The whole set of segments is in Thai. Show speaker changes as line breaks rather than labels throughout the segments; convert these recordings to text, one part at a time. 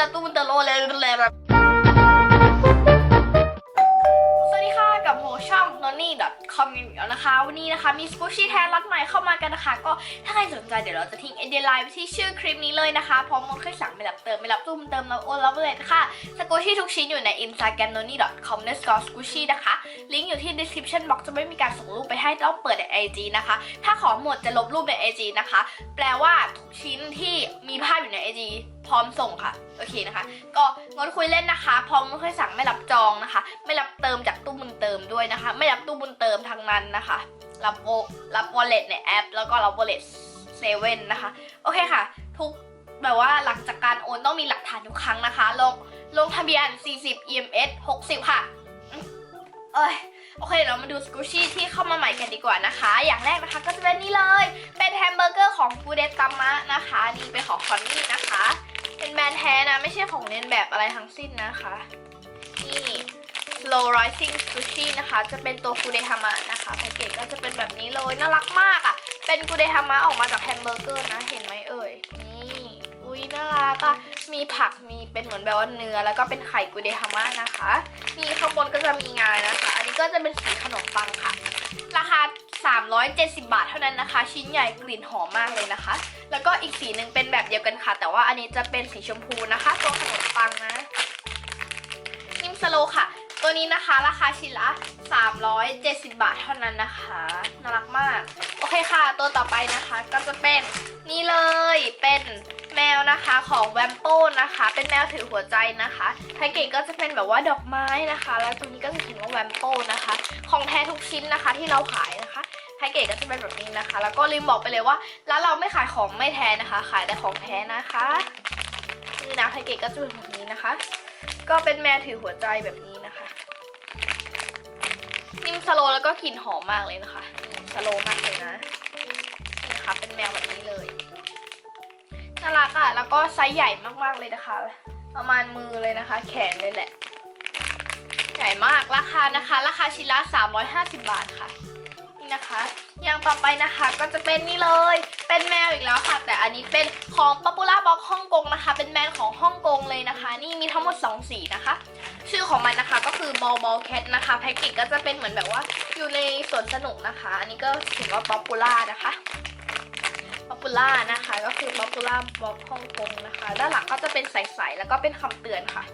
ลาตู้มันเ n n y c o m อีกแล้วนะคะ วันนี้นะคะมีสกูชี่แทนรัดใหม่เข้ามากันนะคะ ก็ถ้าใครสนใจเดี๋ยวเราจะทิ้งไอเดีไลน์ไว้ที่ชื่อคลิปนี้เลยนะคะ พร้อมมดเคยสั่งไม่รับเติมไม่รับตู้มเติมแล้วโอนรับเลยค่ะสกูชี่ทุกชิ้นอยู่ใน Instagram n o n n y c o m n e s c o r e squishy นะคะ ลิงก์อยู่ที่ description box จะไม่มีการส่งรูปไปให้ต้องเปิดใน IG นะคะ ถ้าของหมดจะลบรูปใน IG นะคะ แปลว่าทุกชิ้นที่มีภาพอยู่ใน IG พร้อมส่งค่ะ โอเคนะคะ ก็งดคุยเล่นนะคะ พร้อมเคยสั่งไม่รับจองนะคะ ไม่รับเติมจากต ด้วยนะคะ ไม่รับตู้บุญเติมทางนั้นนะคะ รับโอรับ wallet ในแอป แล้วก็รับ wallet เซเว่นนะคะ โอเคค่ะ ทุกแบบว่าหลังจากการโอนต้องมีหลักฐานทุกครั้งนะคะ ลงลงทะเบียน 40 EMS 60 ค่ะ เอ้ยโอเคเรามาดูสกูชี่ที่เข้ามาใหม่กันดีกว่านะคะ อย่างแรกนะคะก็จะเป็นนี่เลย เป็นแฮมเบอร์เกอร์ของฟูเดตามะนะคะ นี่เป็นของคอนนี่นะคะ เป็นแบรนด์แท้นะ ไม่ใช่ของเลียนแบบอะไรทั้งสิ้นนะคะ นี่ slow rising sushi นะคะ จะเป็นตัวฟูเดฮามะนะคะแพ็กเกจก็จะเป็นแบบนี้เลยน่ารักมากอะ่ะ เป็นฟูเดฮามะออกมาจากแฮมเบอร์เกอร์นะเห็นไหมเอ่ยนี่อุ้ยน่ารักอะ่ะมีผักมีเป็นเหมือนแบบว่าเนื้อ แล้วก็เป็นไข่กูเดฮามะนะคะนี่ข้างบนก็จะมีงานนะคะ อันนี้ก็จะเป็นสีขนมปังค่ะ ราคา 370 บาทเท่านั้นนะคะ ชิ้นใหญ่กลิ่นหอมมากเลยนะคะ แล้วก็อีกสีหนึ่งเป็นแบบเดียวกันค่ะ แต่ว่าอันนี้จะเป็นสีชมพูนะคะ ตัวขนมปังนะ นิมสโลค่ะ ตัวนี้นะคะราคาชิ้นละ 370 บาทเท่านั้นนะคะ น่ารักมาก โอเคค่ะ ตัวต่อไปนะคะก็จะเป็นนี่เลยเป็นแมวนะคะของแวมโป้นะคะ เป็นแมวถือหัวใจนะคะแพ็กเกจก็จะเป็นแบบว่าดอกไม้นะคะ แล้วตัวนี้ก็จะเขียนว่าแวมโป้นะคะ ของแท้ทุกชิ้นนะคะที่เราขายนะคะแพ็กเกจก็จะเป็นแบบนี้นะคะ แล้วก็ลืมบอกไปเลยว่าร้านเราไม่ขายของไม่แท้นะคะ ขายแต่ของแท้นะคะนี่นะแพ็กเกจก็จะเป็นแบบนี้นะคะ ก็เป็นแมวถือหัวใจแบบนี้ นะคะนิ่มสโลว์แล้วก็กลิ่นหอมมากเลยนะคะนี่สโลว์มากเลยนะนี่นะคะเป็นแมวแบบนี้เลยน่ารักอะ่ะแล้วก็ไซส์ใหญ่มากๆเลยนะคะ ประมาณมือเลยนะคะ แขนเลยแหละ ใหญ่มากราคานะคะ ราคาชิ้นละ350 บาทค่ะนี่นะคะอย่างต่อไปนะคะก็จะเป็นนี่เลย เป็นแมวอีกแล้วค่ะ แต่อันนี้เป็นของ Popular Box ฮ่องกงนะคะ เป็นแมวของฮ่องกงเลยนะคะ นี่มีทั้งหมด 2 สีนะคะ ชื่อของมันนะคะ ก็คือ Ball Ball Cat นะคะแพ็กเกจก็จะเป็นเหมือนแบบว่าอยู่ในสวนสนุกนะคะ อันนี้ก็ถือว่า Popular นะคะ Popular นะคะก็คือ Popular Box ฮ่องกงนะคะ ด้านหลังก็จะเป็นใสๆแล้วก็เป็นคำเตือนค่ะ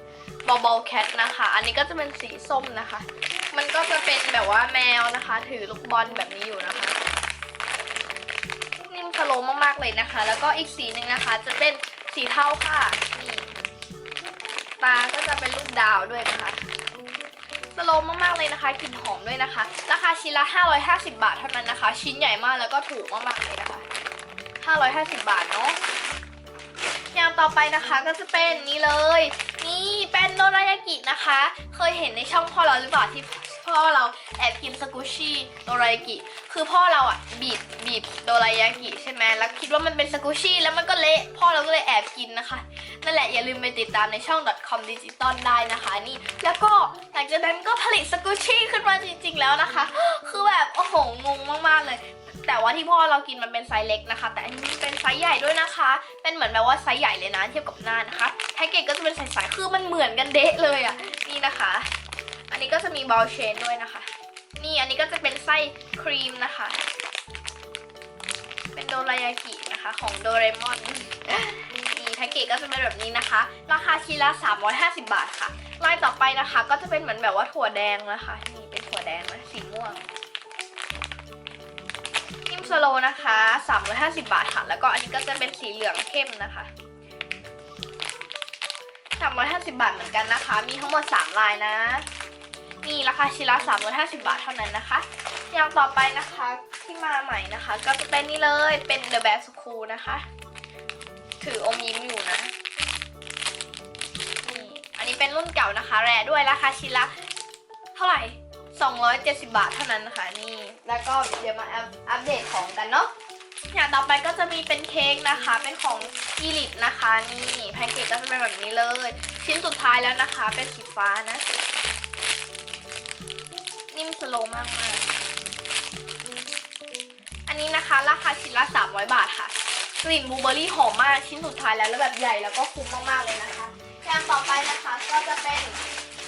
Ball Ball Cat นะคะ อันนี้ก็จะเป็นสีส้มนะคะ มันก็จะเป็นแบบว่าแมวนะคะ ถือลูกบอลแบบนี้อยู่นะคะนิ่มสโลว์มากๆเลยนะคะ แล้วก็อีกสีหนึ่งนะคะ จะเป็นสีเทาค่ะนี่ตาก็จะเป็นรูปดาวด้วยนะคะ สโลมากๆเลยนะคะกลิ่นหอมด้วยนะคะ ราคาชิ้นละ 550 บาทเท่านั้นนะคะ ชิ้นใหญ่มากแล้วก็ถูกมากๆเลยนะคะ 550 บาทเนาะอย่างต่อไปนะคะก็จะเป็นนี่เลย นี่เป็นโดรายากินะคะ เคยเห็นในช่องพ่อเราหรือเปล่าที่พ่อเราแอบกินสกุชี่โดรายากิ คือพ่อเราอะบีบบีบโดรายากิใช่ไหมแล้วคิดว่ามันเป็นสกุชี่แล้วมันก็เละพ่อเราก็เลยแอบกินนะคะนั่นแหละอย่าลืมไปติดตามในช่อง .com digital ได้นะคะนี่แล้วก็หลังจากนั้นก็ผลิตสกุชี่ขึ้นมาจริง ๆ แล้วนะคะ คือแบบโอ้โหงงมากๆเลย แต่ว่าที่พ่อเรากินมันเป็นไซส์เล็กนะคะ แต่อันนี้เป็นไซส์ใหญ่ด้วยนะคะ เป็นเหมือนแบบว่าไซส์ใหญ่เลยนะเทียบกับหน้านะคะแพ็กเกจก็จะเป็นใสๆคือมันเหมือนกันเดะเลยอะนี่นะคะ อันนี้ก็จะมีบอลเชนด้วยนะคะ นี่อันนี้ก็จะเป็นไส้ครีมนะคะ เป็นโดรายากินะคะของโดเรมอน แพ็กเกจก็จะเป็นแบบนี้นะคะ ราคาชิ้นละ350 บาทค่ะลายต่อไปนะคะ ก็จะเป็นเหมือนแบบว่าถั่วแดงนะคะนี่เป็นถั่วแดงนะสีม่วงนิมสโลนะคะ350 บาทค่ะ แล้วก็อันนี้ก็จะเป็นสีเหลืองเข้มนะคะ350 บาทเหมือนกันนะคะ มีทั้งหมด 3 ลายนะ นี่ราคาชิ้นละ350 บาทเท่านั้นนะคะ อย่างต่อไปนะคะที่มาใหม่นะคะ ก็จะเป็นนี่เลยเป็น The Bear School นะคะ ถืออมยิ้มอยู่นะนี่อันนี้เป็นรุ่นเก่านะคะ แรด้วยราคาชิ้นละเท่าไหร่ 270 บาทเท่านั้นนะคะนี่ แล้วก็เดี๋ยวมาอัปเดตของกันเนาะอย่างต่อไปก็จะมีเป็นเค้กนะคะ เป็นของอีลิทนะคะนี่แพ็กเกจก็จะเป็นแบบนี้เลย ชิ้นสุดท้ายแล้วนะคะ เป็นสีฟ้านะ นิ่มสโลมากมากอันนี้นะคะ ราคาชิ้นละ300 บาทค่ะ กลิ่นบลูเบอร์รี่หอมมากชิ้นสุดท้ายแล้วแล้วแบบใหญ่แล้วก็คุ้มมากๆเลยนะคะอย่างต่อไปนะคะก็จะเป็น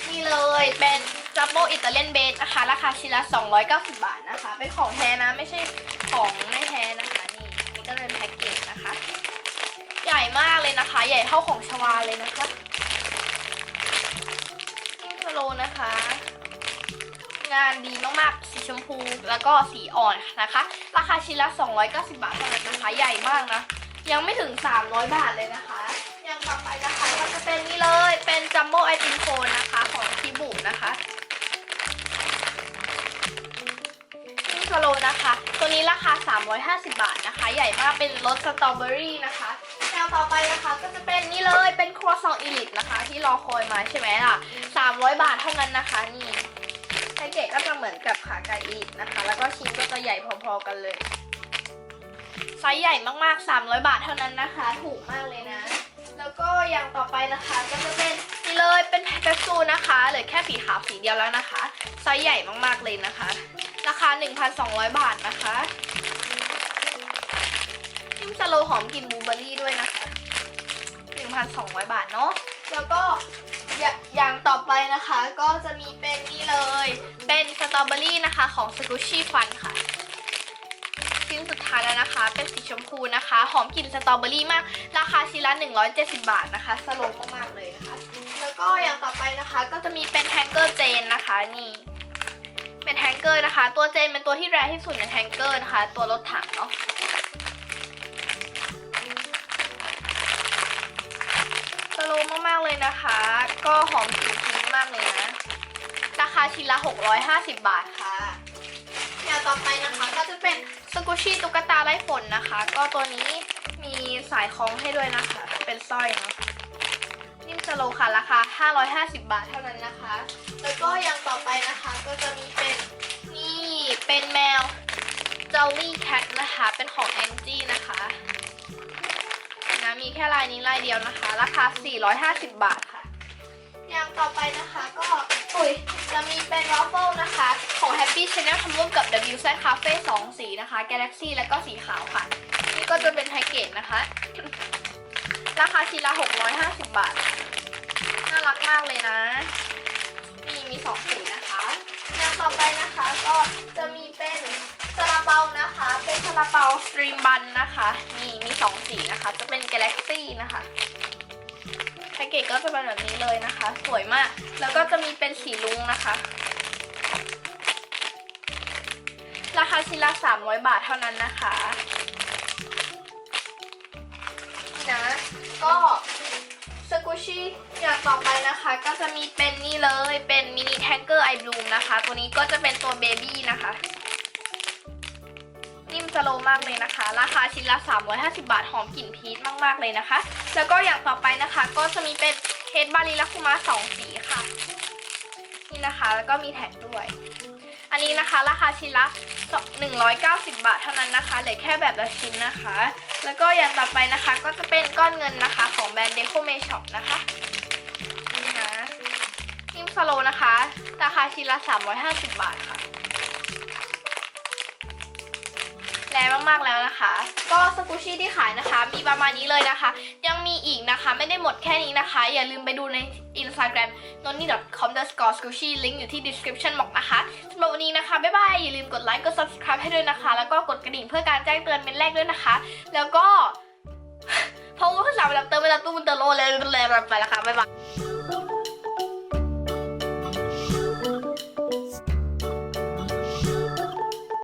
นี่เลยเป็นจัมโบ้อิตาเลียนเบสนะคะราคาชิ้นละ 290 บาทนะคะ เป็นของแท้นะไม่ใช่ของไม่แท้นะคะนี่นี่ก็เป็นแพ็กเกจนะคะ ใหญ่มากเลยนะคะ ใหญ่เท่าของชวาเลยนะคะนี่สโลนะคะ งานดีมากๆ สีชมพูแล้วก็สีอ่อนนะคะ ราคาชิ้นละ 290 บาทเท่านั้นนะคะ ใหญ่มากนะ ยังไม่ถึง 300 บาทเลยนะคะย่างต่อไปนะคะก็จะเป็นนี่เลย เป็นจัมโบ้ไอติมโคนนะคะของคิบุนะคะนี่สโลนะคะ ตัวนี้ราคา 350 บาทนะคะ ใหญ่มาก เป็นรสสตรอเบอรี่นะคะอย่างต่อไปนะคะก็จะเป็นนี่เลย เป็นครัวซองอีลิตนะคะ ที่รอคอยมาใช่ไหมล่ะ 300 บาทเท่านั้นนะคะ นี่ เกจก็จะเหมือนกับขาไก่อีกนะคะ แล้วก็ชิ้นก็จะใหญ่พอๆกันเลย ไซส์ใหญ่มากๆ 300 บาทเท่านั้นนะคะ ถูกมากเลยนะ แล้วก็อย่างต่อไปนะคะ ก็จะเป็นนี่เลยเป็นแพ็กซูนะคะเหลือแค่สีขาวสีเดียวแล้วนะคะ ไซส์ใหญ่มากๆเลยนะคะ ราคา 1,200 บาทนะคะนิ่มสโลหอมกลิ่นบลูเบอร์รี่ด้วยนะคะ 1,200 บาทเนาะ แล้วก็ อย่าอย่างต่อไปนะคะก็จะมีเป็นนี่เลย เป็นสตรอเบอรี่นะคะของสกูชี่ฟันค่ะชิ้นสุดท้ายแล้วนะคะ เป็นสีชมพูนะคะ หอมกลิ่นสตรอเบอรี่มาก ราคาชิ้นละ 170 บาทนะคะสโลว์มากๆเลยนะคะ แล้วก็อย่างต่อไปนะคะก็จะมีเป็นแฮงเกอร์เจนนะคะนี่เป็นแฮงเกอร์นะคะ ตัวเจนเป็นตัวที่แรงที่สุดในแฮงเกอร์นะคะ ตัวรถถังเนาะ โลว์มากๆเลยนะคะ ก็หอมกลิ่นทิ้งมากเลยนะ ราคาชิ้นละ 650 บาทค่ะอย่างต่อไปนะคะก็จะเป็นสกูชี่ตุ๊กตาไล่ฝนนะคะ ก็ตัวนี้มีสายคล้องให้ด้วยนะคะ เป็นสร้อยเนาะนิ่มสโลค่ะราคา 550 บาทเท่านั้นนะคะ แล้วก็อย่างต่อไปนะคะก็จะมีเป็นนี่เป็นแมว Jolly Cat นะคะ เป็นของ Angie นะคะ มีแค่ลายนี้ลายเดียวนะคะ ราคา 450 บาทค่ะ อย่างต่อไปนะคะก็อุยจะมีเป็นว a ฟเฟิลนะคะ ของ Happy Channel ทำร่วมกับ WZ Cafe 2 สีนะคะ Galaxy และก็สีขาวค่ะ นี่ก็จะเป็นแพ็กเกจนะคะ ราคาชิ้นละ 650 บาท น่ารักมากเลยนะนี่มี 2 สีนะคะ อย่างต่อไปนะคะก็จะมีเป็น ซาลาเปานะคะ เป็นซาลาเปาสตรีมบันนะคะนี่มี2สีนะคะ จะเป็น Galaxy นะคะแพ็กเกจก็จะเป็นแบบนี้เลยนะคะ สวยมาก แล้วก็จะมีเป็นสีลุงนะคะ ราคาชิ้นละ300 บาทเท่านั้นนะคะนะก็สกูชี่อย่างต่อไปนะคะ ก็จะมีเป็นนี่เลยเป็นมินิแทงเกอร์ไอบลูมนะคะ ตัวนี้ก็จะเป็นตัวเบบี้นะคะ โลมากเลยนะคะ ราคาชิ้นละ 350 บาท หอมกลิ่นพีชมากๆเลยนะคะ แล้วก็อย่างต่อไปนะคะ ก็จะมีเป็นเฮดบาริลักคุมาสองสีค่ะ นี่นะคะ แล้วก็มีแท็กด้วย อันนี้นะคะราคาชิ้นละ 190 บาทเท่านั้นนะคะ เหลือแค่แบบละชิ้นนะคะ แล้วก็อย่างต่อไปนะคะ ก็จะเป็นก้อนเงินนะคะ ของแบรนด์เดโคเมช็อปนะคะนี่นะนิ่มสโลนะคะ ราคาชิ้นละ 350 บาทค่ะ แรงมากๆแล้วนะคะ ก็สกูชี่ที่ขายนะคะ มีประมาณนี้เลยนะคะ ยังมีอีกนะคะไม่ได้หมดแค่นี้นะคะ อย่าลืมไปดูใน Instagram n o n n i c o m s c o r e s c o o c h i ลิงก์อยู่ที่ description box นะคะสำหรับวันนี้นะคะ บ๊ายบาย อย่าลืมกดไลค์กด subscribe ให้ด้วยนะคะ แล้วก็กดกระดิ่งเพื่อการแจ้งเตือนเป็นแรกด้วยนะคะ แล้วก็พงก็ภาษาเวลาเติมเวลาตู้มันเตอร์โลเลยเลยไปแล้วค่ะบ๊ายบาย